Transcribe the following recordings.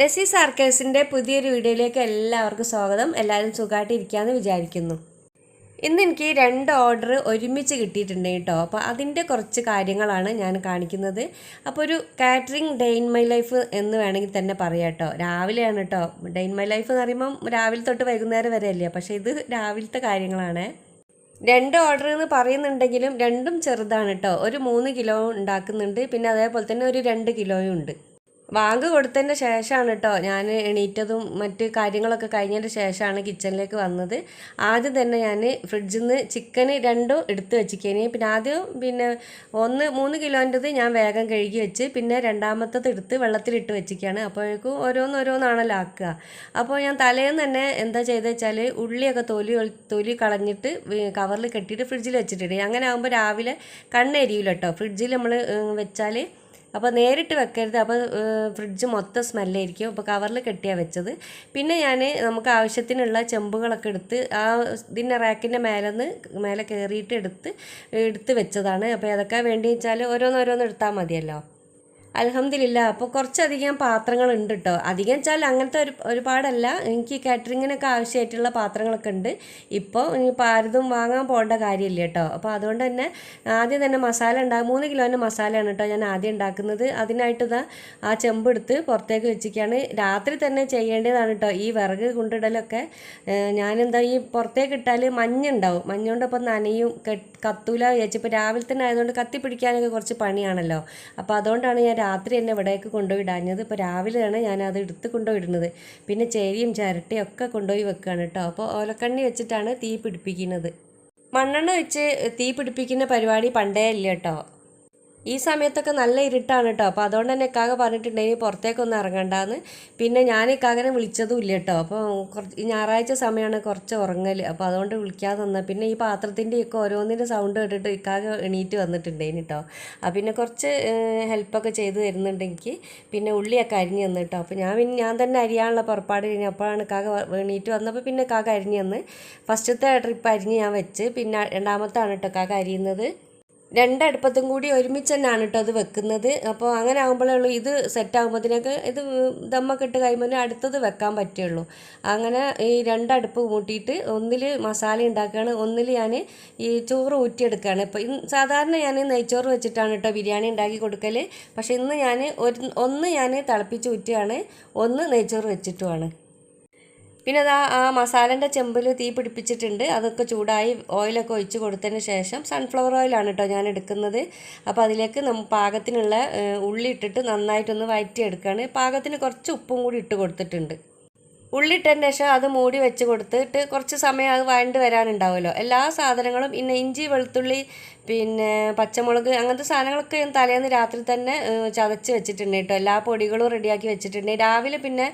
നസി സാർക്കേഴ്സിന്റെ പുതിയൊരു വീഡിയോയിലേക്ക് എല്ലാവർക്കും സ്വാഗതം. എല്ലാവരും സുഖമായിട്ട് ഇരിക്കാമെന്ന് വിചാരിക്കുന്നു. ഇന്ന് എനിക്ക് രണ്ട് ഓർഡർ ഒരുമിച്ച് കിട്ടിയിട്ടുണ്ട് കേട്ടോ. അപ്പോൾ അതിന്റെ കുറച്ച് കാര്യങ്ങളാണ് ഞാൻ കാണിക്കുന്നത്. അപ്പോൾ ഒരു catering day in my life എന്ന് വേണമെങ്കിൽ തന്നെ പറയാം കേട്ടോ. രാവിലെയാണ് കേട്ടോ. ഡേ ഇൻ മൈ ലൈഫ് എന്ന് പറയുമ്പം രാവിലെ തൊട്ട് വൈകുന്നേരം വരെ അല്ലേ? പക്ഷേ ഇത് രാവിലത്തെ കാര്യങ്ങളാണ്. രണ്ട് ഓർഡർ എന്ന് പറയുന്നുണ്ടെങ്കിലും രണ്ടും ചെറുതാണ് കേട്ടോ. ഒരു മൂന്ന് കിലോ ഉണ്ടാക്കുന്നുണ്ട്. പിന്നെ അതേപോലെ തന്നെ ഒരു രണ്ട് കിലോയും ഉണ്ട്. ബാങ്ക് കൊടുത്തതിന്റെ ശേഷമാണ് കേട്ടോ ഞാൻ എണീറ്റതും മറ്റ് കാര്യങ്ങളൊക്കെ കഴിഞ്ഞതിന്റെ ശേഷമാണ് കിച്ചണിലേക്ക് വന്നത്. ആദ്യം തന്നെ ഞാൻ ഫ്രിഡ്ജിൽ നിന്ന് ചിക്കൻ രണ്ടും എടുത്ത് വെച്ചിക്കേനി. പിന്നെ ആദ്യം പിന്നെ ഒന്ന് മൂന്ന് കിലോന്റെത് ഞാൻ വേഗം കഴുകി വെച്ച് പിന്നെ രണ്ടാമത്തത് എടുത്ത് വെള്ളത്തിലിട്ട് വെച്ചിരിക്കുകയാണ് അപ്പോഴേക്കും ഓരോന്ന് ഓരോന്നാണല്ലോ ആക്കുക. അപ്പോൾ ഞാൻ തലേന്ന് തന്നെ എന്താ ചെയ്തത് വെച്ചാൽ ഉള്ളിയൊക്കെ തൊലി തൊലി കളഞ്ഞിട്ട് കവറിൽ കെട്ടിയിട്ട് ഫ്രിഡ്ജിൽ വെച്ചിട്ടുണ്ട്. അങ്ങനെ ആകുമ്പോൾ രാവിലെ കണ്ണെരിയില്ല കേട്ടോ ഫ്രിഡ്ജിൽ നമ്മൾ വെച്ചാൽ അപ്പോൾ നേരിട്ട് വെക്കരുത്. അപ്പോൾ ഫ്രിഡ്ജ് മൊത്തം സ്മെല്ലായിരിക്കും. അപ്പോൾ കവറിൽ കെട്ടിയാണ് വെച്ചത്. പിന്നെ ഞാൻ നമുക്ക് ആവശ്യത്തിനുള്ള ചെമ്പുകളൊക്കെ എടുത്ത് ആ ഇതിന്റെ റാക്കിന്റെ മേലെ നിന്ന് മേലെ കയറിയിട്ട് എടുത്ത് എടുത്ത് വെച്ചതാണ്. അപ്പോൾ ഏതൊക്കെ വേണ്ടി വെച്ചാൽ ഓരോന്നോരോന്ന് എടുത്താൽ മതിയല്ലോ. അലഹമില്ല അപ്പോൾ കുറച്ചധികം പാത്രങ്ങൾ ഉണ്ട് കേട്ടോ അധികം വെച്ചാൽ അങ്ങനത്തെ ഒരു ഒരുപാടല്ല. എനിക്ക് കാറ്ററിങ്ങിനൊക്കെ ആവശ്യമായിട്ടുള്ള പാത്രങ്ങളൊക്കെ ഉണ്ട്. ഇപ്പോൾ ഇനിയിപ്പോൾ ആരതും വാങ്ങാൻ പോകേണ്ട കാര്യമില്ല കേട്ടോ. അപ്പോൾ അതുകൊണ്ട് തന്നെ ആദ്യം തന്നെ മസാല ഉണ്ടാകും മൂന്ന് കിലോന്റെ മസാലയാണ് കേട്ടോ ഞാൻ ആദ്യം ഉണ്ടാക്കുന്നത്. അതിനായിട്ട് ഇതാ ആ ചെമ്പ് എടുത്ത് പുറത്തേക്ക് വെച്ചിരിക്കുകയാണ്. രാത്രി തന്നെ ചെയ്യേണ്ടതാണ് കേട്ടോ. ഈ വിറക് കൊണ്ടിടലൊക്കെ ഞാനെന്താ ഈ പുറത്തേക്ക് ഇട്ടാൽ മഞ്ഞുണ്ടാവും. മഞ്ഞുകൊണ്ടപ്പോൾ നനയും കത്തൂല വിചാരിച്ചപ്പോൾ രാവിലെ തന്നെ ആയതുകൊണ്ട് കത്തി പിടിക്കാനൊക്കെ കുറച്ച് പണിയാണല്ലോ. അപ്പോൾ അതുകൊണ്ടാണ് ഞാൻ രാത്രി തന്നെ ഇവിടേക്ക് കൊണ്ടുപോയി ഇടാഞ്ഞത് ഇപ്പോൾ രാവിലെയാണ് ഞാനത് എടുത്ത് കൊണ്ടുപോയി ഇടുന്നത് പിന്നെ ചേരിയും ചിരട്ടയും ഒക്കെ കൊണ്ടുപോയി വെക്കുകയാണ് കേട്ടോ. അപ്പോൾ ഓലക്കണ്ണി വെച്ചിട്ടാണ് തീ പിടിപ്പിക്കുന്നത്. മണ്ണെണ്ണ വെച്ച് തീ പിടിപ്പിക്കുന്ന പരിപാടി പണ്ടേ ഇല്ല കേട്ടോ. ഈ സമയത്തൊക്കെ നല്ല ഇരുട്ടാണ് കേട്ടോ അപ്പോൾ അതുകൊണ്ട് തന്നെ ഇക്കാക പറഞ്ഞിട്ടുണ്ടെങ്കിൽ പുറത്തേക്കൊന്നും ഇറങ്ങണ്ടാന്ന്. പിന്നെ ഞാൻ ഇക്കാകനെ വിളിച്ചതും ഇല്ല കേട്ടോ അപ്പോൾ കുറച്ച് ഞായറാഴ്ച സമയമാണ് കുറച്ച് ഉറങ്ങൽ അപ്പോൾ അതുകൊണ്ട് വിളിക്കാതെ നിന്നാൽ പിന്നെ ഈ പാത്രത്തിന്റെ ഒക്കെ ഓരോന്നിന്റെ സൗണ്ട് കേട്ടിട്ട് ഇക്കാക എണീറ്റ് വന്നിട്ടുണ്ടേന് കേട്ടോ ആ പിന്നെ കുറച്ച് ഹെൽപ്പൊക്കെ ചെയ്ത് തരുന്നുണ്ട് എനിക്ക്. പിന്നെ ഉള്ളിയൊക്കെ അരിഞ്ഞ് തന്നു കേട്ടോ അപ്പോൾ ഞാൻ പിന്നെ ഞാൻ തന്നെ അരിയാനുള്ള പുറപ്പാട് കഴിഞ്ഞ് അപ്പോഴാണ് കാക എണീറ്റ് വന്നപ്പോൾ പിന്നെ കാക അരിഞ്ഞ് തന്ന്. ഫസ്റ്റത്തെ ട്രിപ്പ് അരിഞ്ഞ് ഞാൻ വെച്ച്. പിന്നെ രണ്ടാമത്താണ് കേട്ടോ കാക അരിയുന്നത്. രണ്ടടുപ്പത്തും കൂടി ഒരുമിച്ച് തന്നെയാണ് കേട്ടോ അത് വെക്കുന്നത്. അപ്പോൾ അങ്ങനെ ആകുമ്പോഴേ ഇത് സെറ്റ് ആകുമ്പോഴത്തേക്ക് ഇത് ദമ്മൊക്കെ ഇട്ട് കഴിയുമ്പോൾ അടുത്തത് വെക്കാൻ പറ്റുള്ളൂ. അങ്ങനെ ഈ രണ്ടടുപ്പ് കൂട്ടിയിട്ട് ഒന്നിൽ മസാല ഉണ്ടാക്കുകയാണ് ഒന്നിൽ ഞാൻ ഈ ചോറ് ഊറ്റിയെടുക്കുകയാണ് ഇപ്പോൾ സാധാരണ ഞാൻ നെയ്ച്ചോറ് വെച്ചിട്ടാണ് കേട്ടോ ബിരിയാണി ഉണ്ടാക്കി കൊടുക്കൽ പക്ഷേ ഇന്ന് ഞാൻ ഒരു ഒന്ന് ഞാൻ തിളപ്പിച്ച് ഊറ്റുകയാണ് ഒന്ന് നെയ്ച്ചോറ് വെച്ചിട്ടുമാണ് പിന്നെ അതാ ആ മസാലന്റെ ചെമ്പിൽ തീ പിടിപ്പിച്ചിട്ടുണ്ട്. അതൊക്കെ ചൂടായി ഓയിലൊക്കെ ഒഴിച്ച് കൊടുത്തതിന് ശേഷം സൺഫ്ലവർ ഓയിലാണ് കേട്ടോ ഞാൻ എടുക്കുന്നത്. അപ്പോൾ അതിലേക്ക് നമ്മ പാകത്തിനുള്ള ഉള്ളി ഇട്ടിട്ട് നന്നായിട്ടൊന്ന് വഴറ്റിയെടുക്കുകയാണ് പാകത്തിന് കുറച്ച് ഉപ്പും കൂടി ഇട്ട് കൊടുത്തിട്ടുണ്ട്. ഉള്ളിട്ടതിന് ശേഷം അത് മൂടി വെച്ച് കൊടുത്തിട്ട് കുറച്ച് സമയം അത് വഴണ്ട് വരാനുണ്ടാവുമല്ലോ. എല്ലാ സാധനങ്ങളും പിന്നെ ഇഞ്ചി വെളുത്തുള്ളി പിന്നെ പച്ചമുളക് അങ്ങനത്തെ സാധനങ്ങളൊക്കെ ഞാൻ തലേന്ന് രാത്രി തന്നെ ചതച്ച് വെച്ചിട്ടുണ്ട് കേട്ടോ. എല്ലാ പൊടികളും റെഡിയാക്കി വെച്ചിട്ടുണ്ട്. രാവിലെ പിന്നെ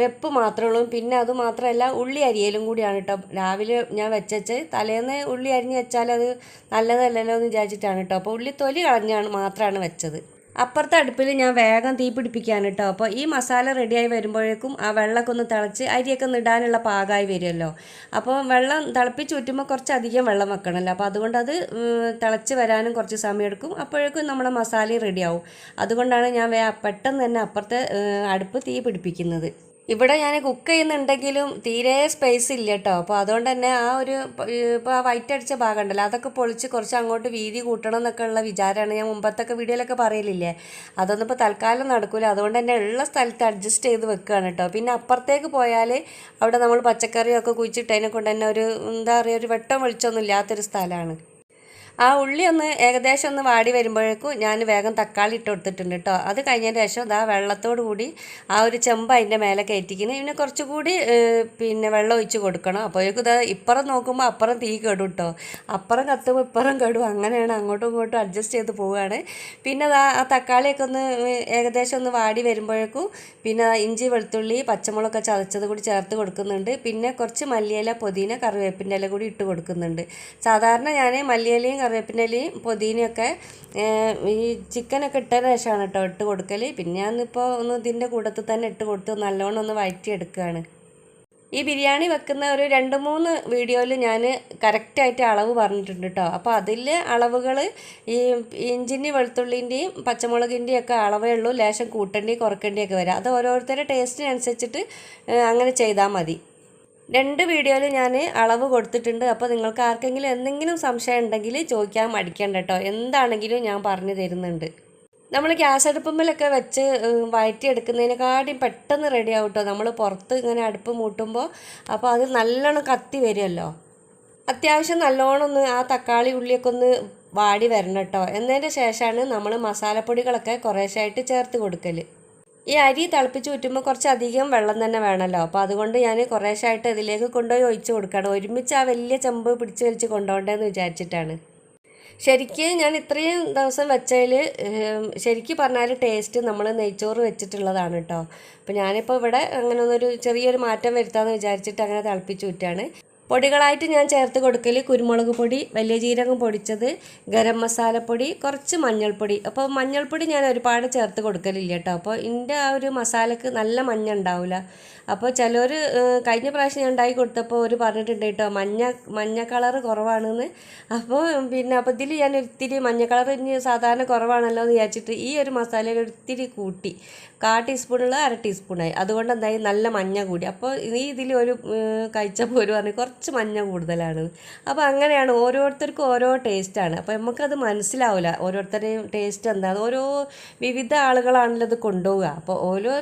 വെപ്പ് മാത്രമേ ഉള്ളൂ. പിന്നെ അത് മാത്രമല്ല ഉള്ളി അരിയലും കൂടിയാണ് കേട്ടോ. രാവിലെ ഞാൻ വെച്ചേച്ച് തലേന്ന് ഉള്ളി അരിഞ്ഞ് വെച്ചാൽ അത് നല്ലതല്ലല്ലോ എന്ന് വിചാരിച്ചിട്ടാണ് കേട്ടോ. അപ്പോൾ ഉള്ളി തൊലി കളഞ്ഞാണ് മാത്രമാണ് വെച്ചത്. അപ്പുറത്തെ അടുപ്പിൽ ഞാൻ വേഗം തീ പിടിപ്പിക്കാൻ കേട്ടോ. അപ്പോൾ ഈ മസാല റെഡിയായി വരുമ്പോഴേക്കും ആ വെള്ളമൊക്കെ ഒന്ന് തിളച്ച് അരിയൊക്കെ ഒന്ന് ഇടാനുള്ള പാകമായി വരുമല്ലോ. അപ്പോൾ വെള്ളം തിളപ്പിച്ച് ഊറ്റുമ്പോൾ കുറച്ചധികം വെള്ളം വെക്കണമല്ലോ. അപ്പോൾ അതുകൊണ്ട് അത് തിളച്ച് വരാനും കുറച്ച് സമയം എടുക്കും അപ്പോഴേക്കും നമ്മുടെ മസാലയും റെഡിയാവും. അതുകൊണ്ടാണ് ഞാൻ പെട്ടെന്ന് തന്നെ അപ്പുറത്തെ അടുപ്പ് തീ പിടിപ്പിക്കുന്നത്. ഇവിടെ ഞാൻ കുക്ക് ചെയ്യുന്നുണ്ടെങ്കിലും തീരെ സ്പേസ് ഇല്ല കേട്ടോ അപ്പോൾ അതുകൊണ്ട് തന്നെ ആ ഒരു ഇപ്പോൾ ആ വൈറ്റ് അടിച്ച ഭാഗം ഉണ്ടല്ലോ അതൊക്കെ പൊളിച്ച് കുറച്ച് അങ്ങോട്ട് വീതി കൂട്ടണം എന്നൊക്കെ ഉള്ള വിചാരമാണ്. ഞാൻ മുമ്പത്തൊക്കെ വീഡിയോയിലൊക്കെ പറയലില്ലേ? അതൊന്നും ഇപ്പോൾ തൽക്കാലം നടക്കില്ല അതുകൊണ്ട് തന്നെ ഉള്ള സ്ഥലത്ത് അഡ്ജസ്റ്റ് ചെയ്ത് വെക്കുകയാണ് കേട്ടോ പിന്നെ അപ്പുറത്തേക്ക് പോയാൽ അവിടെ നമ്മൾ പച്ചക്കറിയൊക്കെ കുഴിച്ചിട്ടതിനെ കൊണ്ട് തന്നെ ഒരു എന്താ പറയുക ഒരു വെട്ടം വെളിച്ചമൊന്നും ഇല്ലാത്തൊരു സ്ഥലമാണ്. ആ ഉള്ളി ഒന്ന് ഏകദേശം ഒന്ന് വാടി വരുമ്പോഴേക്കും ഞാൻ വേഗം തക്കാളി ഇട്ട് കൊടുത്തിട്ടുണ്ട് കേട്ടോ. അത് കഴിഞ്ഞതിന് ശേഷം ഇതാ വെള്ളത്തോടു കൂടി ആ ഒരു ചെമ്പ് അതിന്റെ മേലെ കയറ്റിക്കുന്നത് പിന്നെ കുറച്ചുകൂടി പിന്നെ വെള്ളം ഒഴിച്ച് കൊടുക്കണം. അപ്പോഴേക്കും ഇതാ ഇപ്പുറം നോക്കുമ്പോൾ അപ്പുറം തീ കെടും കേട്ടോ. അപ്പുറം കത്തുമ്പോൾ ഇപ്പുറം കെടും. അങ്ങനെയാണ് അങ്ങോട്ടും ഇങ്ങോട്ടും അഡ്ജസ്റ്റ് ചെയ്ത് പോവുകയാണ്. പിന്നെ അതാ ആ തക്കാളിയൊക്കെ ഒന്ന് ഏകദേശം ഒന്ന് വാടി വരുമ്പോഴേക്കും പിന്നെ ഇഞ്ചി വെളുത്തുള്ളി പച്ചമുളകൊക്കെ ചതച്ചത് കൂടി ചേർത്ത് കൊടുക്കുന്നുണ്ട്. പിന്നെ കുറച്ച് മല്ലിയില പുതിന കറിവേപ്പിന്റെ ഇല കൂടി ഇട്ട് കൊടുക്കുന്നുണ്ട്. സാധാരണ ഞാൻ മല്ലിയിലയും കറിവേപ്പിന്റെ പൊതിനൊക്കെ ഈ ചിക്കനൊക്കെ ഇട്ട ശേഷമാണ് കേട്ടോ ഇട്ട് കൊടുക്കൽ പിന്നെ ഞാനിപ്പോൾ ഒന്ന് ഇതിന്റെ കൂട്ടത്തിൽ തന്നെ ഇട്ട് കൊടുത്ത് നല്ലോണം ഒന്ന് വഴറ്റി എടുക്കുകയാണ് ഈ ബിരിയാണി വെക്കുന്ന ഒരു രണ്ട് മൂന്ന് വീഡിയോയിൽ ഞാൻ കറക്റ്റായിട്ട് അളവ് പറഞ്ഞിട്ടുണ്ട് കേട്ടോ അപ്പോൾ അതിൽ അളവുകൾ ഈ ഇഞ്ചിന്റെയും വെളുത്തുള്ളിന്റെയും പച്ചമുളകിന്റെയും ഒക്കെ അളവേ ഉള്ളൂ. ലേശം കൂട്ടേണ്ടി കുറക്കേണ്ടിയൊക്കെ വരാം. അത് ഓരോരുത്തരുടെ ടേസ്റ്റിനനുസരിച്ചിട്ട് അങ്ങനെ ചെയ്താൽ മതി. രണ്ട് വീഡിയോയിൽ ഞാൻ അളവ് കൊടുത്തിട്ടുണ്ട്. അപ്പോൾ നിങ്ങൾക്ക് ആർക്കെങ്കിലും എന്തെങ്കിലും സംശയം ഉണ്ടെങ്കിൽ ചോദിക്കാൻ മടിക്കണ്ട കേട്ടോ എന്താണെങ്കിലും ഞാൻ പറഞ്ഞു തരുന്നുണ്ട്. നമ്മൾ ഗ്യാസ് അടുപ്പമ്മലൊക്കെ വെച്ച് വഴറ്റിയെടുക്കുന്നതിനെക്കാട്ടിയും പെട്ടെന്ന് റെഡി ആവും കേട്ടോ നമ്മൾ പുറത്ത് ഇങ്ങനെ അടുപ്പ് മൂട്ടുമ്പോൾ അപ്പോൾ അത് നല്ലോണം കത്തി വരുമല്ലോ അത്യാവശ്യം നല്ലോണം ഒന്ന് ആ തക്കാളി ഉള്ളിയൊക്കെ ഒന്ന് വാടി വരണം കേട്ടോ എന്നതിന്റെ ശേഷമാണ് നമ്മൾ മസാലപ്പൊടികളൊക്കെ കുറേശ്ശായിട്ട് ചേർത്ത് കൊടുക്കൽ ഈ അരി തിളപ്പിച്ച് ഊറ്റുമ്പോൾ കുറച്ച് അധികം വെള്ളം തന്നെ വേണമല്ലോ. അപ്പോൾ അതുകൊണ്ട് ഞാൻ കുറേശ്ശായിട്ട് ഇതിലേക്ക് കൊണ്ടുപോയി ഒഴിച്ച് കൊടുക്കണം ഒരുമിച്ച് ആ വലിയ ചെമ്പ് പിടിച്ച് വലിച്ച് കൊണ്ടുപോകണ്ടെന്ന് വിചാരിച്ചിട്ടാണ്. ശരിക്കും ഞാൻ ഇത്രയും ദിവസം വെച്ചതിൽ ശരിക്കും പറഞ്ഞാൽ ടേസ്റ്റ് നമ്മൾ നെയ്ച്ചോറ് വെച്ചിട്ടുള്ളതാണ് കേട്ടോ. അപ്പോൾ ഞാനിപ്പോൾ ഇവിടെ അങ്ങനെ ഒന്നൊരു ചെറിയൊരു മാറ്റം വരുത്താമെന്ന് വിചാരിച്ചിട്ട് അങ്ങനെ തിളപ്പിച്ച് ഊറ്റാണ് പൊടികളായിട്ട് ഞാൻ ചേർത്ത് കൊടുക്കൽ കുരുമുളക് പൊടി വലിയ ജീരകം പൊടിച്ചത് ഗരം മസാലപ്പൊടി കുറച്ച് മഞ്ഞൾപ്പൊടി. അപ്പോൾ മഞ്ഞൾപ്പൊടി ഞാൻ ഒരുപാട് ചേർത്ത് കൊടുക്കലില്ല കേട്ടോ. അപ്പോൾ എന്റെ ആ ഒരു മസാലക്ക് നല്ല മഞ്ഞ ഉണ്ടാവില്ല അപ്പോൾ ചിലർ കഴിഞ്ഞ പ്രാവശ്യം ഞാൻ ഉണ്ടാക്കി കൊടുത്തപ്പോൾ ഒരു പറഞ്ഞിട്ടുണ്ട് കേട്ടോ മഞ്ഞ മഞ്ഞ കളർ കുറവാണെന്ന്. അപ്പോൾ പിന്നെ അപ്പോൾ ഇതിൽ ഞാൻ ഒത്തിരി മഞ്ഞ കളർ ഇനി സാധാരണ കുറവാണല്ലോ എന്ന് വിചാരിച്ചിട്ട് ഈ ഒരു മസാലയിൽ ഒത്തിരി കൂട്ടി കാ ടീസ്പൂണുള്ള അര ടീസ്പൂണായി. അതുകൊണ്ട് എന്തായി? നല്ല മഞ്ഞ കൂടി. അപ്പോൾ ഈ ഇതിൽ ഒരു കഴിച്ചപ്പോൾ ഒരു പറഞ്ഞു കുറച്ച് മഞ്ഞ കൂടുതലാണ്. അപ്പോൾ അങ്ങനെയാണ് ഓരോരുത്തർക്കും ഓരോ ടേസ്റ്റാണ് അപ്പോൾ നമുക്കത് മനസ്സിലാവില്ല ഓരോരുത്തരുടെയും ടേസ്റ്റ് എന്താണ് ഓരോ വിവിധ ആളുകളാണല്ലോ ഇത് കൊണ്ടുപോവുക. അപ്പോൾ ഓരോ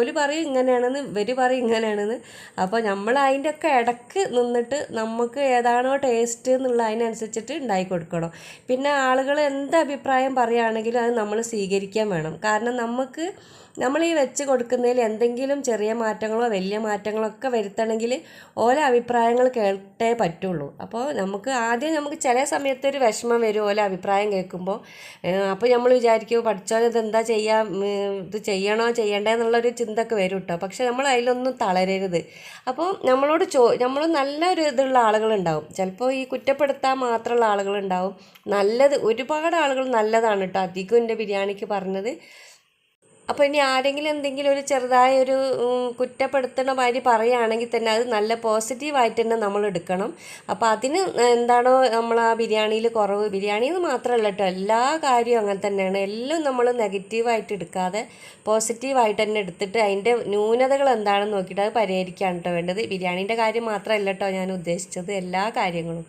ഒരു പറയും ഇങ്ങനെയാണെന്ന് ഇവർ പറയും ഇങ്ങനെയാണെന്ന്. അപ്പോൾ നമ്മൾ അതിന്റെ ഒക്കെ ഇടയ്ക്ക് നിന്നിട്ട് നമുക്ക് ഏതാണോ ടേസ്റ്റ് എന്നുള്ള അതിനനുസരിച്ചിട്ട് ഉണ്ടാക്കി കൊടുക്കണം. പിന്നെ ആളുകൾ എന്ത് അഭിപ്രായം പറയുകയാണെങ്കിലും അത് നമ്മൾ സ്വീകരിക്കാൻ വേണം. കാരണം നമുക്ക് നമ്മൾ ഈ വെച്ച് കൊടുക്കുന്നതിൽ എന്തെങ്കിലും ചെറിയ മാറ്റങ്ങളോ വലിയ മാറ്റങ്ങളോ ഒക്കെ വരുത്തണമെങ്കിൽ ഓരോ അഭിപ്രായങ്ങൾ കേട്ടേ പറ്റുള്ളൂ. അപ്പോൾ നമുക്ക് ആദ്യം നമുക്ക് ചില സമയത്ത് ഒരു വിഷമം വരും ഓരോ അഭിപ്രായം കേൾക്കുമ്പോൾ. അപ്പോൾ നമ്മൾ വിചാരിക്കും പഠിച്ചോ ഇതെന്താ ചെയ്യാം ഇത് ചെയ്യണോ ചെയ്യണ്ടേ എന്നുള്ളൊരു ചിന്തക്ക് വരും കേട്ടോ പക്ഷെ നമ്മൾ അതിലൊന്നും തളരരുത്. അപ്പോൾ നമ്മളോട് ചോ നമ്മൾ നല്ലൊരു ഇതുള്ള ആളുകളുണ്ടാവും. ചിലപ്പോൾ ഈ കുറ്റപ്പെടുത്താൻ മാത്രമുള്ള ആളുകളുണ്ടാവും. നല്ലത് ഒരുപാട് ആളുകൾ നല്ലതാണ് കേട്ടോ. അധികം എന്റെ ബിരിയാണിക്ക് പറഞ്ഞത്. അപ്പോൾ ഇനി ആരെങ്കിലും എന്തെങ്കിലും ഒരു ചെറുതായ ഒരു ഉം, കുറ്റപ്പെടുത്തുന്ന മാതിരി പറയുകയാണെങ്കിൽ തന്നെ അത് നല്ല പോസിറ്റീവായിട്ട് തന്നെ നമ്മൾ എടുക്കണം. അപ്പോൾ അതിന് എന്താണോ നമ്മൾ ആ ബിരിയാണിയിൽ കുറവ്. ബിരിയാണി എന്ന് മാത്രമല്ല കേട്ടോ എല്ലാ കാര്യവും അങ്ങനെ തന്നെയാണ്. എല്ലാം നമ്മൾ നെഗറ്റീവായിട്ട് എടുക്കാതെ പോസിറ്റീവായിട്ട് തന്നെ എടുത്തിട്ട് അതിന്റെ ന്യൂനതകൾ എന്താണെന്ന് നോക്കിയിട്ട് അത് പരിഹരിക്കുകയാണ് കേട്ടോ വേണ്ടത്. ബിരിയാണീന്റെ കാര്യം മാത്രമല്ല കേട്ടോ ഞാൻ ഉദ്ദേശിച്ചത് എല്ലാ കാര്യങ്ങളും.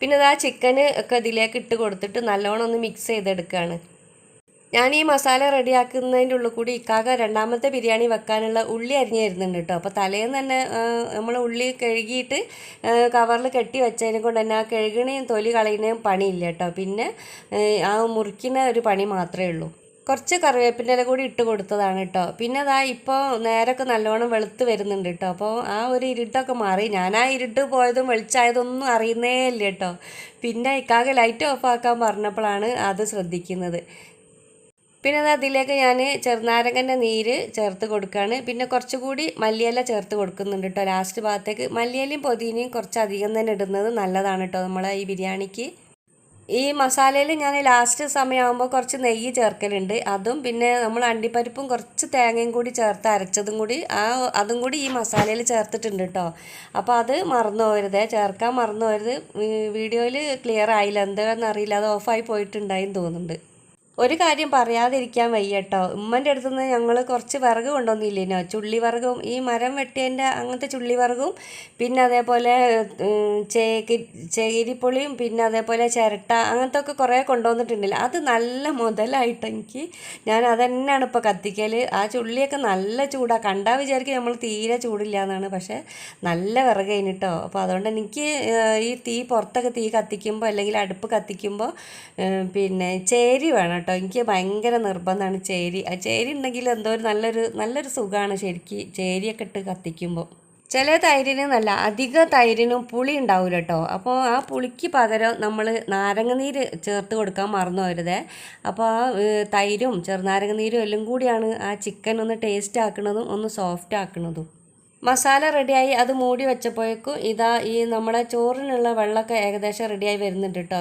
പിന്നെ അത് ആ ചിക്കന് ഒക്കെ ഇതിലേക്ക് ഇട്ട് കൊടുത്തിട്ട് നല്ലോണം ഒന്ന് മിക്സ് ചെയ്തെടുക്കുകയാണ്. ഞാൻ ഈ മസാല റെഡിയാക്കുന്നതിന്റെ ഉള്ളിൽ കൂടി ഇക്കാക രണ്ടാമത്തെ ബിരിയാണി വെക്കാനുള്ള ഉള്ളി അരിഞ്ഞ് തരുന്നുണ്ട് കേട്ടോ. അപ്പോൾ തലേന്ന് തന്നെ നമ്മൾ ഉള്ളി കഴുകിയിട്ട് കവറിൽ കെട്ടി വെച്ചതിനെ കൊണ്ട് തന്നെ ആ കഴുകണേയും തൊലി കളയണേയും പണിയില്ല കേട്ടോ. പിന്നെ ആ, മുറിക്കുന്ന ഒരു പണി മാത്രമേ ഉള്ളൂ. കുറച്ച് കറിവേപ്പിന്റെ ഇല കൂടി ഇട്ട് കൊടുത്തതാണ് കേട്ടോ. പിന്നെ അതാ ഇപ്പോൾ നേരൊക്കെ നല്ലോണം വെളുത്ത് വരുന്നുണ്ട് കേട്ടോ. അപ്പോൾ ആ ഒരു ഇരുട്ടൊക്കെ മാറി. ഞാൻ ആ ഇരുട്ട് പോയതും വെളിച്ചായതൊന്നും അറിയുന്നേ ഇല്ല കേട്ടോ. പിന്നെ ഇക്കാകെ ലൈറ്റ് ഓഫ് ആക്കാൻ പറഞ്ഞപ്പോഴാണ് അത് ശ്രദ്ധിക്കുന്നത്. പിന്നെ അത് അതിലേക്ക് ഞാൻ ചെറുനാരങ്ങന്റെ നീര് ചേർത്ത് കൊടുക്കുകയാണ് പിന്നെ കുറച്ചുകൂടി മല്ലിയില ചേർത്ത് കൊടുക്കുന്നുണ്ട് കേട്ടോ ലാസ്റ്റ് ഭാഗത്തേക്ക്. മല്ലിയിലയും പൊതിനയും കുറച്ച് അധികം തന്നെ ഇടുന്നത് നല്ലതാണ് കേട്ടോ നമ്മളെ ഈ ബിരിയാണിക്ക്. ഈ മസാലയിൽ ഞാൻ ലാസ്റ്റ് സമയമാകുമ്പോൾ കുറച്ച് നെയ്യ് ചേർക്കലുണ്ട്. അതും പിന്നെ നമ്മൾ അണ്ടിപ്പരിപ്പും കുറച്ച് തേങ്ങയും കൂടി ചേർത്ത് അരച്ചതും കൂടി ആ അതും കൂടി ഈ മസാലയിൽ ചേർത്തിട്ടുണ്ട് കേട്ടോ അപ്പോൾ അത് മറന്നു പോരുത് ചേർക്കാൻ മറന്നു പോരുത് വീഡിയോയിൽ ക്ലിയർ ആയില്ല. എന്താണെന്നറിയില്ല അത് ഓഫായി പോയിട്ടുണ്ടായെന്ന് തോന്നുന്നുണ്ട്. ഒരു കാര്യം പറയാതിരിക്കാൻ വയ്യ കേട്ടോ ഉമ്മന്റെ അടുത്തു നിന്ന് ഞങ്ങൾ കുറച്ച് വിറക് കൊണ്ടുവന്നില്ലേനോ ചുള്ളി വിറകും ഈ മരം വെട്ടിയതിന്റെ അങ്ങനത്തെ ചുള്ളി വിറകും പിന്നെ അതേപോലെ ചേകി ചേരിപ്പൊളിയും പിന്നെ അതേപോലെ ചിരട്ട അങ്ങനത്തെ ഒക്കെ കുറേ കൊണ്ടുവന്നിട്ടുണ്ടല്ലോ. അത് നല്ല മുതലായിട്ട് എനിക്ക്. ഞാൻ അതന്നെയാണ് ഇപ്പോൾ കത്തിക്കൽ ആ ചുള്ളിയൊക്കെ നല്ല ചൂടാണ് കണ്ടാൽ വിചാരിക്കും നമ്മൾ തീരെ ചൂടില്ല എന്നാണ് പക്ഷേ നല്ല വിറക് കഴിഞ്ഞിട്ടോ അപ്പോൾ അതുകൊണ്ട് എനിക്ക് ഈ തീ പുറത്തൊക്കെ തീ കത്തിക്കുമ്പോൾ അല്ലെങ്കിൽ അടുപ്പ് കത്തിക്കുമ്പോൾ പിന്നെ ചേരി വേണം കേട്ടോ. എനിക്ക് ഭയങ്കര നിർബന്ധമാണ് ചേരി. ആ ചേരി ഉണ്ടെങ്കിൽ എന്തോ ഒരു നല്ലൊരു നല്ലൊരു സുഖമാണ് ശരിക്ക് ചേരിയൊക്കെ ഇട്ട് കത്തിക്കുമ്പോൾ ചില തൈരിന് നല്ല അധിക തൈരിനും പുളി ഉണ്ടാവില്ല കേട്ടോ അപ്പോൾ ആ പുളിക്ക് പകരം നമ്മൾ നാരങ്ങനീര് ചേർത്ത് കൊടുക്കാൻ മറന്നു വരുതേ അപ്പോൾ ആ തൈരും ചെറുനാരങ്ങ എല്ലാം കൂടിയാണ് ആ ചിക്കൻ ഒന്ന് ടേസ്റ്റ് ആക്കുന്നതും ഒന്ന് സോഫ്റ്റ് ആക്കുന്നതും മസാല റെഡിയായി അത് മൂടി വെച്ചപ്പോഴേക്കും ഇതാ ഈ നമ്മുടെ ചോറിനുള്ള വെള്ളമൊക്കെ ഏകദേശം റെഡിയായി വരുന്നുണ്ട് കേട്ടോ.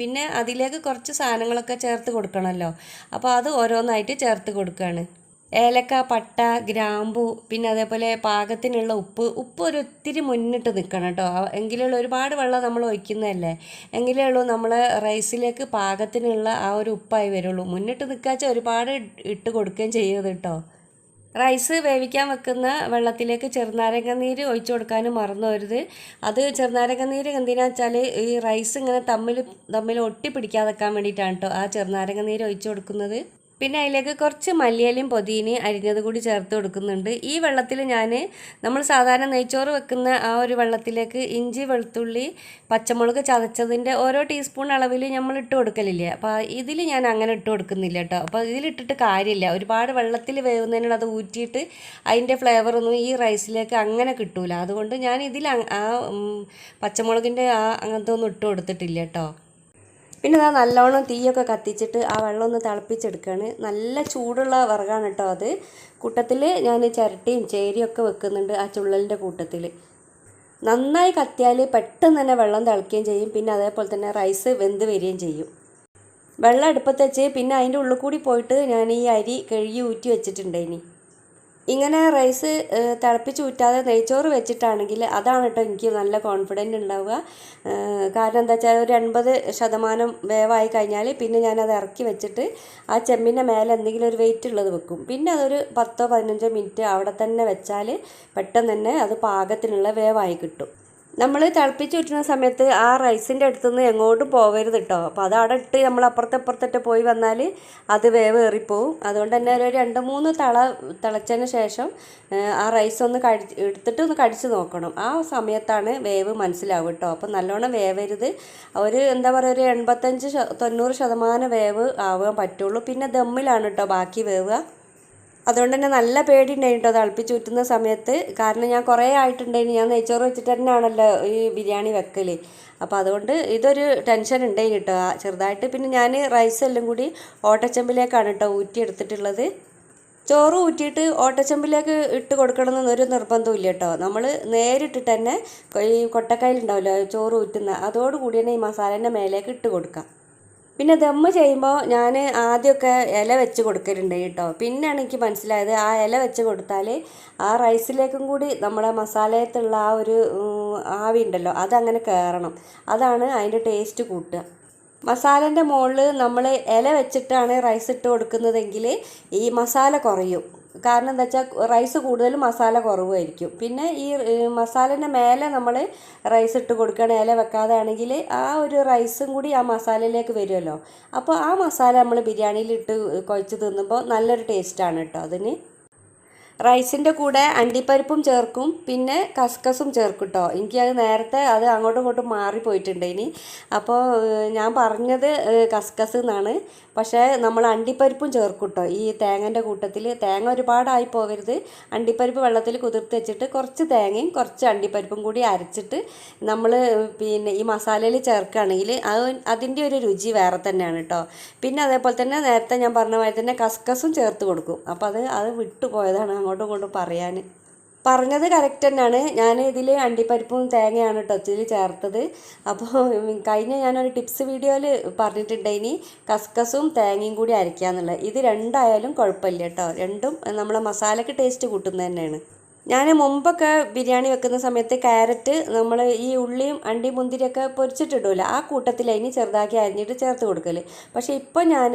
പിന്നെ അതിലേക്ക് കുറച്ച് സാധനങ്ങളൊക്കെ ചേർത്ത് കൊടുക്കണമല്ലോ. അപ്പോൾ അത് ഓരോന്നായിട്ട് ചേർത്ത് കൊടുക്കുകയാണ്. ഏലക്ക പട്ട ഗ്രാമ്പു പിന്നെ അതേപോലെ പാകത്തിനുള്ള ഉപ്പ്. ഉപ്പ് ഒരു ഒത്തിരി മുന്നിട്ട് നിൽക്കണം കേട്ടോ. എങ്കിലുള്ള ഒരുപാട് വെള്ളം നമ്മൾ ഒഴിക്കുന്നതല്ലേ? എങ്കിലേ ഉള്ളൂ നമ്മൾ റൈസിലേക്ക് പാകത്തിനുള്ള ആ ഒരു ഉപ്പായി വരുള്ളൂ. മുന്നിട്ട് നിൽക്കാച്ച ഒരുപാട് ഇട്ട് കൊടുക്കുകയും ചെയ്യരുത് കേട്ടോ. റൈസ് വേവിക്കാൻ വെക്കുന്ന വെള്ളത്തിലേക്ക് ചെറുനാരങ്ങ നീര് ഒഴിച്ചു കൊടുക്കാനും മറന്നു വരുത് അത് ചെറുനാരങ്ങ നീര് എന്തിനാ വെച്ചാൽ ഈ റൈസ് ഇങ്ങനെ തമ്മിൽ തമ്മിൽ ഒട്ടി പിടിക്കാതെക്കാൻ വേണ്ടിയിട്ടാണ് കേട്ടോ ആ ചെറുനാരങ്ങ നീര് ഒഴിച്ചു കൊടുക്കുന്നത്. പിന്നെ അതിലേക്ക് കുറച്ച് മല്ലിയലും പൊതിനയും അരിഞ്ഞത് കൂടി ചേർത്ത് കൊടുക്കുന്നുണ്ട്. ഈ വെള്ളത്തിൽ ഞാൻ നമ്മൾ സാധാരണ നെയ്ച്ചോറ് വെക്കുന്ന ആ ഒരു വെള്ളത്തിലേക്ക് ഇഞ്ചി വെളുത്തുള്ളി പച്ചമുളക് ചതച്ചതിന്റെ ഓരോ ടീസ്പൂൺ അളവിൽ നമ്മൾ ഇട്ട് കൊടുക്കലില്ലേ? അപ്പോൾ ഇതിൽ ഞാൻ അങ്ങനെ ഇട്ട് കൊടുക്കുന്നില്ല കേട്ടോ. അപ്പോൾ ഇതിലിട്ടിട്ട് കാര്യമില്ല. ഒരുപാട് വെള്ളത്തിൽ വേവുന്നതിനുള്ള അത് ഊറ്റിയിട്ട് അതിന്റെ ഫ്ലേവറൊന്നും ഈ റൈസിലേക്ക് അങ്ങനെ കിട്ടൂല. അതുകൊണ്ട് ഞാൻ ഇതിൽ ആ പച്ചമുളകിന്റെ ആ അങ്ങനത്തെ ഒന്നും ഇട്ട് കൊടുത്തിട്ടില്ല കേട്ടോ. പിന്നെ ഇതാ നല്ലോണം തീയൊക്കെ കത്തിച്ചിട്ട് ആ വെള്ളം ഒന്ന് തിളപ്പിച്ചെടുക്കുകയാണ് നല്ല ചൂടുള്ള വിറകാണ് കേട്ടോ അത്. കൂട്ടത്തിൽ ഞാൻ ചിരട്ടിയും ചേരിയൊക്കെ വെക്കുന്നുണ്ട് ആ ചുള്ളലിന്റെ കൂട്ടത്തിൽ നന്നായി കത്തിയാൽ പെട്ടെന്ന് തന്നെ വെള്ളം തിളയ്ക്കുകയും ചെയ്യും. പിന്നെ അതേപോലെ തന്നെ റൈസ് വെന്ത് വരികയും ചെയ്യും. വെള്ളം അടുപ്പത്ത് വെച്ച് പിന്നെ അതിന്റെ ഉള്ളിൽ കൂടി പോയിട്ട് ഞാൻ ഈ അരി കഴുകി ഊറ്റി വെച്ചിട്ടുണ്ട് ഇനി ഇങ്ങനെ റൈസ് തിളപ്പിച്ച് ഊറ്റാതെ നെയ്ച്ചോറ് വെച്ചിട്ടാണെങ്കിൽ അതാണ് കേട്ടോ എനിക്ക് നല്ല കോൺഫിഡന്റ് ഉണ്ടാവുക. കാരണം എന്താ വെച്ചാൽ ഒരു എൺപത് ശതമാനം വേവായി കഴിഞ്ഞാൽ പിന്നെ ഞാനത് ഇറക്കി വെച്ചിട്ട് ആ ചെമ്മിന്റെ മേലെ എന്തെങ്കിലും ഒരു വെയിറ്റ് ഉള്ളത് വെക്കും. പിന്നെ അതൊരു പത്തോ പതിനഞ്ചോ മിനിറ്റ് അവിടെ തന്നെ വെച്ചാൽ പെട്ടെന്ന് തന്നെ അത് പാകത്തിനുള്ള വേവായി കിട്ടും. നമ്മൾ തിളപ്പിച്ച് വെട്ടുന്ന സമയത്ത് ആ റൈസിന്റെ അടുത്തുനിന്ന് എങ്ങോട്ടും പോകരുത് കേട്ടോ അപ്പോൾ അത് അവിടെ ഇട്ട് നമ്മൾ അപ്പുറത്തപ്പുറത്തിട്ട് പോയി വന്നാൽ അത് വേവ് ഏറിപ്പോവും. അതുകൊണ്ട് തന്നെ ഒരു രണ്ട് മൂന്ന് തള തിളച്ചതിന് ശേഷം ആ റൈസ് ഒന്ന് കഴി എടുത്തിട്ട് ഒന്ന് കടിച്ചു നോക്കണം. ആ സമയത്താണ് വേവ് മനസ്സിലാവും കേട്ടോ അപ്പോൾ നല്ലോണം വേവരുത്. ഒരു എന്താ പറയുക ഒരു എൺപത്തഞ്ച് തൊണ്ണൂറ് ശതമാനം വേവ് ആവാൻ പറ്റുള്ളൂ. പിന്നെ ദമ്മിലാണ് കേട്ടോ ബാക്കി വേവുക. അതുകൊണ്ട് തന്നെ നല്ല പേടി ഉണ്ടായിട്ടോ തിളപ്പിച്ച് ഊറ്റുന്ന സമയത്ത്. കാരണം ഞാൻ കുറേ ആയിട്ടുണ്ടായിരുന്നു ഞാൻ നെയ്ച്ചോറ് വെച്ചിട്ട് തന്നെയാണല്ലോ ഈ ബിരിയാണി വെക്കൽ അപ്പോൾ അതുകൊണ്ട് ഇതൊരു ടെൻഷൻ ഉണ്ടായിരുന്നു കേട്ടോ. ചെറുതായിട്ട് പിന്നെ ഞാൻ റൈസ് എല്ലാം കൂടി ഓട്ടച്ചമ്പിലേക്കാണ് കേട്ടോ ഊറ്റിയെടുത്തിട്ടുള്ളത്. ചോറ് ഊറ്റിയിട്ട് ഓട്ടച്ചമ്പിലേക്ക് ഇട്ട് കൊടുക്കണം കൊടുക്കണമെന്നൊരു നിർബന്ധമില്ല കേട്ടോ. നമ്മൾ നേരിട്ടിട്ട് തന്നെ ഈ കൊട്ടക്കായലുണ്ടാവില്ല ചോറ് ഊറ്റുന്ന? അതോടുകൂടി തന്നെ ഈ മസാലേന്റെ മേലേക്ക് ഇട്ട് കൊടുക്കാം. പിന്നെ ദമ്മ് ചെയ്യുമ്പോൾ ഞാൻ ആദ്യമൊക്കെ ഇല വെച്ച് കൊടുക്കലുണ്ട് കേട്ടോ. പിന്നെയാണ് എനിക്ക് മനസ്സിലായത് ആ ഇല വെച്ച് കൊടുത്താൽ ആ റൈസിലേക്കും കൂടി നമ്മുടെ മസാലയത്തുള്ള ആ ഒരു ആവി ഉണ്ടല്ലോ അതങ്ങനെ കയറണം അതാണ് അതിന്റെ ടേസ്റ്റ് കൂട്ടുക. മസാലേന്റെ മുകളിൽ നമ്മൾ ഇല വെച്ചിട്ടാണ് റൈസ് ഇട്ട് കൊടുക്കുന്നതെങ്കിൽ ഈ മസാല കുറയും. കാരണം എന്താ വെച്ചാൽ റൈസ് കൂടുതൽ മസാല കുറവായിരിക്കും. പിന്നെ ഈ മസാലേന്റെ മേലെ നമ്മൾ റൈസ് ഇട്ട് കൊടുക്കുകയാണ് ഇല വെക്കാതെ ആണെങ്കിൽ ആ ഒരു റൈസും കൂടി ആ മസാലയിലേക്ക് വരുമല്ലോ. അപ്പോൾ ആ മസാല നമ്മൾ ബിരിയാണിയിലിട്ട് കുഴച്ച് തിന്നുമ്പോൾ നല്ലൊരു ടേസ്റ്റാണ് കേട്ടോ അതിന്. റൈസിന്റെ കൂടെ അണ്ടിപ്പരിപ്പും ചേർക്കും പിന്നെ കസ്കസും ചേർക്കും കേട്ടോ എനിക്ക് അത് നേരത്തെ അത് അങ്ങോട്ടും ഇങ്ങോട്ടും മാറിപ്പോയിട്ടുണ്ട് ഇനി. അപ്പോൾ ഞാൻ പറഞ്ഞത് കസ്കസ് എന്നാണ്. പക്ഷേ നമ്മൾ അണ്ടിപ്പരിപ്പും ചേർക്കും കേട്ടോ ഈ തേങ്ങന്റെ കൂട്ടത്തിൽ തേങ്ങ ഒരുപാടായി പോകരുത്. അണ്ടിപ്പരിപ്പ് വെള്ളത്തിൽ കുതിർത്ത് വെച്ചിട്ട് കുറച്ച് തേങ്ങയും കുറച്ച് അണ്ടിപ്പരിപ്പും കൂടി അരച്ചിട്ട് നമ്മൾ പിന്നെ ഈ മസാലയിൽ ചേർക്കുകയാണെങ്കിൽ അത് അതിന്റെ ഒരു രുചി വേറെ തന്നെയാണ് കേട്ടോ പിന്നെ അതേപോലെ തന്നെ നേരത്തെ ഞാൻ പറഞ്ഞ മാതിരി തന്നെ കസ്കസും ചേർത്ത് കൊടുക്കും. അപ്പോൾ അത് അത് വിട്ടുപോയതാണ് അങ്ങോട്ടും ഇങ്ങോട്ടും പറയാൻ. പറഞ്ഞത് കറക്റ്റ് തന്നെയാണ്. ഞാൻ ഇതിൽ അണ്ടിപ്പരിപ്പും തേങ്ങയാണ് കേട്ടോ ഇതിൽ ചേർത്തത്. അപ്പോൾ കഴിഞ്ഞ ഞാനൊരു ടിപ്സ് വീഡിയോയിൽ പറഞ്ഞിട്ടുണ്ടായിനി. കസ്കസും തേങ്ങയും കൂടി അരയ്ക്കുക എന്നുള്ളത് ഇത് രണ്ടായാലും കുഴപ്പമില്ല കേട്ടോ. രണ്ടും നമ്മളെ മസാലയ്ക്ക് ടേസ്റ്റ് കൂട്ടുന്നത് തന്നെയാണ്. ഞാൻ മുമ്പൊക്കെ ബിരിയാണി വെക്കുന്ന സമയത്ത് ക്യാരറ്റ് നമ്മൾ ഈ ഉള്ളിയും അണ്ടി മുന്തിരിയൊക്കെ പൊരിച്ചിട്ടിടില്ല ആ കൂട്ടത്തിൽ അതിന് ചെറുതാക്കി അരിഞ്ഞിട്ട് ചേർത്ത് കൊടുക്കൽ പക്ഷേ ഇപ്പോൾ ഞാൻ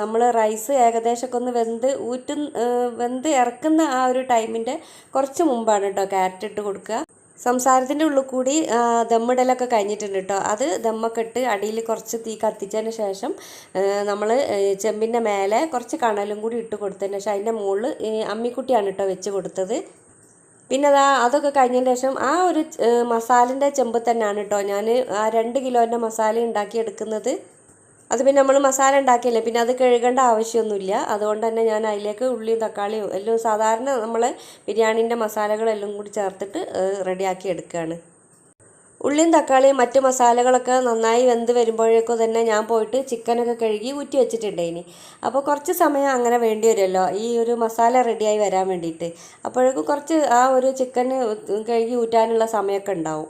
നമ്മൾ റൈസ് ഏകദേശമൊക്കെ ഒന്ന് വെന്ത് ഊറ്റു വെന്ത് ഇറക്കുന്ന ആ ഒരു ടൈമിന്റെ കുറച്ച് മുമ്പാണ് കേട്ടോ ക്യാരറ്റ് ഇട്ട് കൊടുക്കുക സംസാരത്തിന്റെ ഉള്ളിൽ കൂടി ദമ്മിടലൊക്കെ കഴിഞ്ഞിട്ടുണ്ട് കേട്ടോ അത് ദമ്മൊക്കെ ഇട്ട് അടിയിൽ കുറച്ച് തീ കത്തിച്ചതിന് ശേഷം നമ്മൾ ചെമ്പിന്റെ മേലെ കുറച്ച് കണലും കൂടി ഇട്ട് കൊടുത്തതിന് ശേഷം അതിന്റെ മുകളിൽ അമ്മിക്കുട്ടിയാണ് കേട്ടോ വെച്ച് കൊടുത്തത്. പിന്നെ അതാ അതൊക്കെ കഴിഞ്ഞതിന് ശേഷം ആ ഒരു മസാലിന്റെ ചെമ്പ് തന്നെയാണ് കേട്ടോ ഞാൻ ആ രണ്ട് കിലോന്റെ മസാല ഉണ്ടാക്കിയെടുക്കുന്നത്. അത് പിന്നെ നമ്മൾ മസാല ഉണ്ടാക്കിയല്ലേ? പിന്നെ അത് കഴുകേണ്ട ആവശ്യമൊന്നുമില്ല അതുകൊണ്ട് തന്നെ ഞാൻ അതിലേക്ക് ഉള്ളിയും തക്കാളിയും എല്ലാം സാധാരണ നമ്മൾ ബിരിയാണീന്റെ മസാലകളെല്ലാം കൂടി ചേർത്തിട്ട് റെഡിയാക്കി എടുക്കുകയാണ് ഉള്ളിയും തക്കാളിയും മറ്റ് മസാലകളൊക്കെ നന്നായി വെന്ത് വരുമ്പോഴേക്കും തന്നെ ഞാൻ പോയിട്ട് ചിക്കനൊക്കെ കഴുകി ഊറ്റി വെച്ചിട്ടുണ്ട് ഇനി. അപ്പോൾ കുറച്ച് സമയം അങ്ങനെ വേണ്ടി വരുമല്ലോ ഈ ഒരു മസാല റെഡിയായി വരാൻ വേണ്ടിയിട്ട്. അപ്പോഴേക്കും കുറച്ച് ആ ഒരു ചിക്കൻ കഴുകി ഊറ്റാനുള്ള സമയമൊക്കെ ഉണ്ടാവും.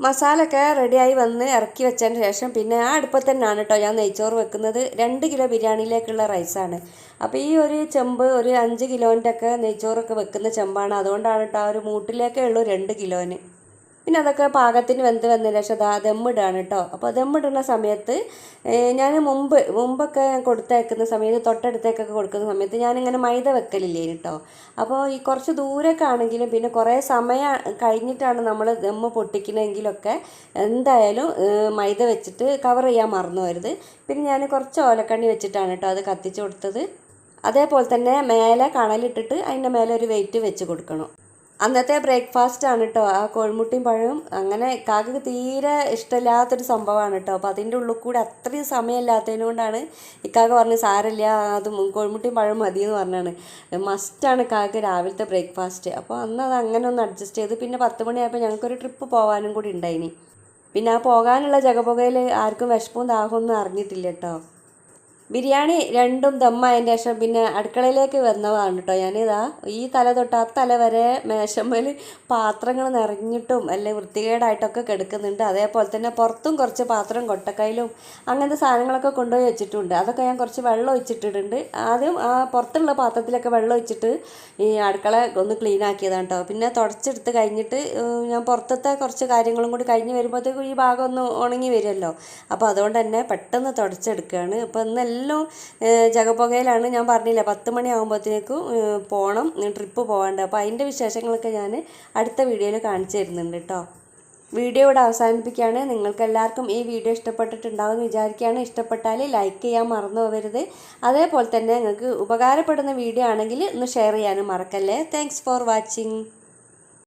മസാലയൊക്കെ റെഡിയായി വന്ന് ഇറക്കി വെച്ചതിന് ശേഷം പിന്നെ ആ അടുപ്പത്ത് തന്നെയാണ് കേട്ടോ ഞാൻ നെയ്ച്ചോറ് വെക്കുന്നത്. രണ്ട് കിലോ ബിരിയാണിയിലേക്കുള്ള റൈസാണ്. അപ്പോൾ ഈ ഒരു ചെമ്പ് ഒരു അഞ്ച് കിലോന്റെ ഒക്കെ നെയ്ച്ചോറൊക്കെ വെക്കുന്ന ചെമ്പാണ്. അതുകൊണ്ടാണ് കേട്ടോ ആ ഒരു മൂട്ടിലേക്കേ ഉള്ളൂ രണ്ട് കിലോന്. പിന്നെ അതൊക്കെ പാകത്തിന് വെന്ത് വന്നതിന് ശേഷം അതാ ദമ്മിടാണ് കേട്ടോ അപ്പോൾ ദമ്മിടുന്ന സമയത്ത് ഞാൻ മുമ്പ് മുമ്പൊക്കെ കൊടുത്തേക്കുന്ന സമയത്ത് തൊട്ടടുത്തേക്കൊക്കെ കൊടുക്കുന്ന സമയത്ത് ഞാനിങ്ങനെ മൈദ വെക്കലില്ലേ കേട്ടോ അപ്പോൾ ഈ കുറച്ച് ദൂരമൊക്കെ ആണെങ്കിലും പിന്നെ കുറേ സമയം കഴിഞ്ഞിട്ടാണ് നമ്മൾ ദമ്മ് പൊട്ടിക്കണമെങ്കിലൊക്കെ എന്തായാലും മൈദ വെച്ചിട്ട് കവർ ചെയ്യാൻ മറന്നു വരുത് പിന്നെ ഞാൻ കുറച്ച് ഓലക്കണ്ണി വെച്ചിട്ടാണ് കേട്ടോ അത് കത്തിച്ച് കൊടുത്തത്. അതേപോലെ തന്നെ മേലെ കണലിട്ടിട്ട് അതിന്റെ മേലെ ഒരു വെയിറ്റ് വെച്ച് കൊടുക്കണം. അന്നത്തെ ബ്രേക്ക്ഫാസ്റ്റ് ആണ് കേട്ടോ ആ കോഴിമുട്ടിയും പഴവും. അങ്ങനെ കാക്കക്ക് തീരെ ഇഷ്ടമില്ലാത്തൊരു സംഭവമാണ് കേട്ടോ അപ്പോൾ അതിന്റെ ഉള്ളിൽ കൂടി അത്രയും സമയമില്ലാത്തതിന് കൊണ്ടാണ് ഇക്കാക്ക പറഞ്ഞ് സാരമില്ല അത് കോഴിമുട്ടിയും പഴവും മതി എന്ന് പറഞ്ഞാണ്. മസ്റ്റാണ് കാക്ക രാവിലത്തെ ബ്രേക്ക്ഫാസ്റ്റ്. അപ്പോൾ അന്ന് അത് അങ്ങനെ ഒന്ന് അഡ്ജസ്റ്റ് ചെയ്ത് പിന്നെ പത്ത് മണിയായപ്പോൾ ഞങ്ങൾക്കൊരു ട്രിപ്പ് പോകാനും കൂടി ഉണ്ടായിനി. പിന്നെ ആ പോകാനുള്ള ജഗപുകയിൽ ആർക്കും വിഷമവും ദാഹമൊന്നും അറിഞ്ഞിട്ടില്ല കേട്ടോ ബിരിയാണി രണ്ടും ദമ്മായതിന്റെ ശേഷം പിന്നെ അടുക്കളയിലേക്ക് വന്നതാണ് കേട്ടോ ഞാനിതാ ഈ തല തൊട്ട് ആ തല വരെ മേശമ്മയിൽ പാത്രങ്ങൾ നിറഞ്ഞിട്ടും അല്ലെ വൃത്തികേടായിട്ടൊക്കെ കിടക്കുന്നുണ്ട്. അതേപോലെ തന്നെ പുറത്തും കുറച്ച് പാത്രം കൊട്ടക്കയിലും അങ്ങനത്തെ സാധനങ്ങളൊക്കെ കൊണ്ടുപോയി വെച്ചിട്ടുണ്ട്. അതൊക്കെ ഞാൻ കുറച്ച് വെള്ളം ഒഴിച്ചിട്ടിട്ടുണ്ട്. ആദ്യം ആ പുറത്തുള്ള പാത്രത്തിലൊക്കെ വെള്ളം ഒഴിച്ചിട്ട് ഈ അടുക്കള ഒന്ന് ക്ലീൻ ആക്കിയതാണ് കേട്ടോ പിന്നെ തുടച്ചെടുത്ത് കഴിഞ്ഞിട്ട് ഞാൻ പുറത്തത്തെ കുറച്ച് കാര്യങ്ങളും കൂടി കഴിഞ്ഞ് വരുമ്പോഴത്തേക്കും ഈ ഭാഗം ഒന്ന് ഉണങ്ങി വരുമല്ലോ. അപ്പോൾ അതുകൊണ്ട് തന്നെ പെട്ടെന്ന് തുടച്ചെടുക്കുകയാണ്. അപ്പോൾ ഇന്നെല്ലാം ഏഹ്, ജഗപ്പുകയിലാണ് ഞാൻ പറഞ്ഞില്ല പത്ത് മണിയാകുമ്പോഴത്തേക്കും പോകണം ട്രിപ്പ് പോകേണ്ടത് അപ്പോൾ അതിന്റെ വിശേഷങ്ങളൊക്കെ ഞാൻ അടുത്ത വീഡിയോയിൽ കാണിച്ചു തരുന്നുണ്ട് കേട്ടോ വീഡിയോ ഇവിടെ അവസാനിപ്പിക്കുകയാണ്. നിങ്ങൾക്കെല്ലാവർക്കും ഈ വീഡിയോ ഇഷ്ടപ്പെട്ടിട്ടുണ്ടാവുമെന്ന് വിചാരിക്കുകയാണ്. ഇഷ്ടപ്പെട്ടാൽ ലൈക്ക് ചെയ്യാൻ മറന്നു പോകരുത്. അതേപോലെ തന്നെ നിങ്ങൾക്ക് ഉപകാരപ്പെടുന്ന വീഡിയോ ആണെങ്കിൽ ഒന്ന് ഷെയർ ചെയ്യാനും മറക്കല്ലേ. Thanks for watching